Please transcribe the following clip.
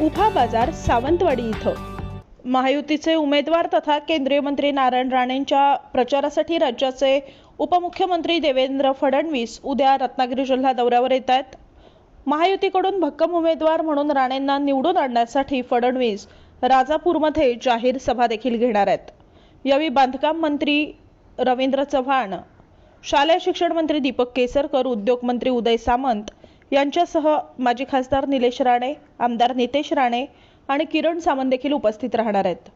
उभा बाजार सावंतवाडी इथं. महायुतीचे उमेदवार तथा केंद्रीय मंत्री नारायण राणेंच्या प्रचारासाठी राज्याचे उपमुख्यमंत्री देवेंद्र फडणवीस उद्या रत्नागिरी जिल्हा दौऱ्यावर येत आहेत. महायुतीकडून भक्कम उमेदवार म्हणून राणेंना निवडून आणण्यासाठी फडणवीस राजापूरमध्ये जाहीर सभा देखील घेणार आहेत. यावेळी बांधकाम मंत्री रवींद्र चव्हाण शालेय शिक्षण मंत्री दीपक केसरकर उद्योग मंत्री उदय सामंत यांच्यासह माजी खासदार निलेश राणे आमदार नितेश राणे आणि किरण सामंत देखील उपस्थित राहणार आहेत.